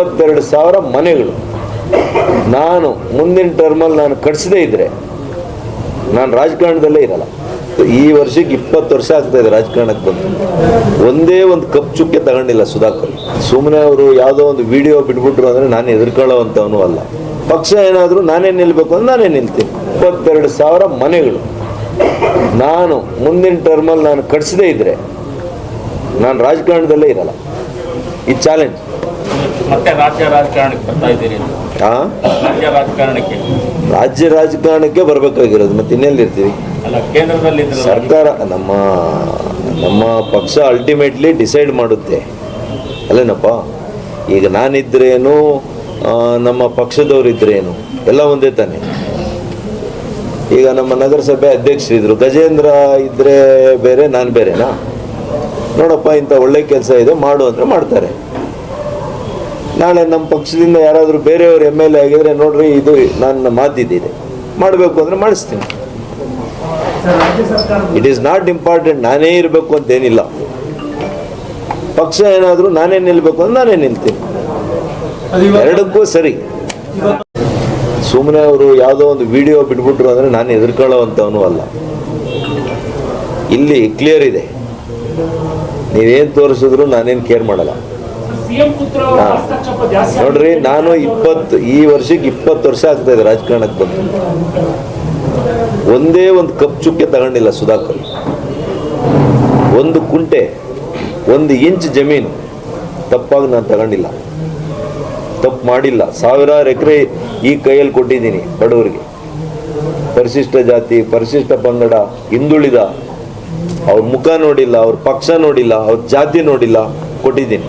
ಇಪ್ಪತ್ತೆರಡು ಸಾವಿರ ಮನೆಗಳು. ನಾನು ಮುಂದಿನ ಟರ್ಮಲ್ಲಿ ನಾನು ಕಟ್ಸದೇ ಇದ್ರೆ, ನಾನು ರಾಜಕಾರಣದಲ್ಲೇ ಇರಲ್ಲ. ಈ ವರ್ಷಕ್ಕೆ ಇಪ್ಪತ್ತು ವರ್ಷ ಆಗ್ತಾ ಇದೆ ರಾಜಕಾರಣಕ್ಕೆ ಬಂದು. ಒಂದೇ ಒಂದು ಕಪ್ ಚುಕ್ಕೆ ತಗೊಂಡಿಲ್ಲ ಸುಧಾಕರ್. ಸುಮ್ಮನೆ ಅವರು ಯಾವುದೋ ಒಂದು ವಿಡಿಯೋ ಬಿಟ್ಬಿಟ್ರು ಅಂದರೆ ನಾನು ಎದುರ್ಕೊಳ್ಳೋವಂಥವನು ಅಲ್ಲ. ಪಕ್ಷ ಏನಾದರೂ ನಾನೇ ನಿಲ್ಬೇಕು ಅಂದ್ರೆ ನಾನೇ ನಿಲ್ತೀನಿ. ಇಪ್ಪತ್ತೆರಡು ಸಾವಿರ ಮನೆಗಳು. ನಾನು ಮುಂದಿನ ಟರ್ಮಲ್ಲಿ ನಾನು ಕಟ್ಸದೇ ಇದ್ರೆ, ನಾನು ರಾಜಕಾರಣದಲ್ಲೇ ಇರಲ್ಲ. ಈ ಚಾಲೆಂಜ್ ಮತ್ತೆ ರಾಜ್ಯ ರಾಜಕಾರಣಕ್ಕೆ ಬರ್ತಾ ಇದ್ದೀರಿ. ರಾಜ್ಯ ರಾಜಕಾರಣಕ್ಕೆ. ರಾಜ್ಯ ರಾಜಕಾರಣಕ್ಕೆ ಬರಬೇಕಾಗಿರೋದು ಮತ್ತೆ ಇನ್ನೆಲ್ಲಿ ಇರ್ತೀವಿ ಅಲ್ಲ ಕೇಂದ್ರದಲ್ಲಿ ಸರ್ಕಾರ ನಮ್ಮ ನಮ್ಮ ಪಕ್ಷ ಅಲ್ಟಿಮೇಟ್ಲಿ ಡಿಸೈಡ್ ಮಾಡುತ್ತೆ. ಅಲ್ಲೇನಪ್ಪ? ಈಗ ನಾನಿದ್ರೇನು ನಮ್ಮ ಪಕ್ಷದವರಿದ್ರೇನು? ಎಲ್ಲ ಒಂದೇ ತಾನೆ. ಈಗ ನಮ್ಮ ನಗರಸಭೆ ಅಧ್ಯಕ್ಷರಿದ್ರು. ಗಜೇಂದ್ರ ಇದ್ರೆ ಬೇರೆ ನಾನು ಬೇರೆನಾ? ನೋಡಪ್ಪ ಇಂಥ ಒಳ್ಳೆ ಕೆಲಸ ಇದೆ ಮಾಡು ಅಂದರೆ ಮಾಡ್ತಾರೆ. ನಾಳೆ ನಮ್ಮ ಪಕ್ಷದಿಂದ ಯಾರಾದರೂ ಬೇರೆಯವರು ಎಂ ಎಲ್ ಎ ಆಗಿದ್ರೆ ನೋಡ್ರಿ, ಇದು ನನ್ನ ಮಾತಿದ್ದಿದೆ ಮಾಡಬೇಕು ಅಂದರೆ ಮಾಡಿಸ್ತೀನಿ. ಇಟ್ ಈಸ್ ನಾಟ್ ಇಂಪಾರ್ಟೆಂಟ್ ನಾನೇ ಇರಬೇಕು ಅಂತೇನಿಲ್ಲ. ಪಕ್ಷ ಏನಾದರೂ ನಾನೇ ನಿಲ್ಬೇಕು ಅಂದ್ರೆ ನಾನೇ ನಿಲ್ತೀನಿ. ಎರಡಕ್ಕೂ ಸರಿ. ಸುಮ್ಮನೆ ಅವರು ಯಾವುದೋ ಒಂದು ವಿಡಿಯೋ ಬಿಟ್ಬಿಟ್ರು ಅಂದರೆ ನಾನು ಎದುರ್ಕೊಳ್ಳೋವಂಥವನು ಅಲ್ಲ. ಇಲ್ಲಿ ಕ್ಲಿಯರ್ ಇದೆ. ನೀವೇನು ತೋರಿಸಿದ್ರು ನಾನೇನು ಕೇರ್ ಮಾಡಲ್ಲ. ನೋಡ್ರಿ. ನಾನು ಇಪ್ಪತ್ತು ಈ ವರ್ಷಕ್ಕೆ ಇಪ್ಪತ್ತು ವರ್ಷ ಆಗ್ತಾ ಇದೆ ರಾಜಕಾರಣಕ್ಕೆ ಬಂದು. ಒಂದೇ ಒಂದು ಕಪ್ ಚುಕ್ಕೆ ತಗೊಂಡಿಲ್ಲ ಸುಧಾಕರ್. ಒಂದು ಕುಂಟೆ ಒಂದು ಇಂಚ್ ಜಮೀನು ತಪ್ಪಾಗಿ ನಾನು ತಗೊಂಡಿಲ್ಲ. ತಪ್ಪು ಮಾಡಿಲ್ಲ. ಸಾವಿರಾರು ಎಕರೆ ಈ ಕೈಯಲ್ಲಿ ಕೊಟ್ಟಿದ್ದೀನಿ ಬಡವರಿಗೆ. ಪರಿಶಿಷ್ಟ ಜಾತಿ ಪರಿಶಿಷ್ಟ ಪಂಗಡ ಹಿಂದುಳಿದ. ಅವ್ರ ಮುಖ ನೋಡಿಲ್ಲ ಅವ್ರ ಪಕ್ಷ ನೋಡಿಲ್ಲ ಅವ್ರ ಜಾತಿ ನೋಡಿಲ್ಲ ಕೊಟ್ಟಿದ್ದೀನಿ.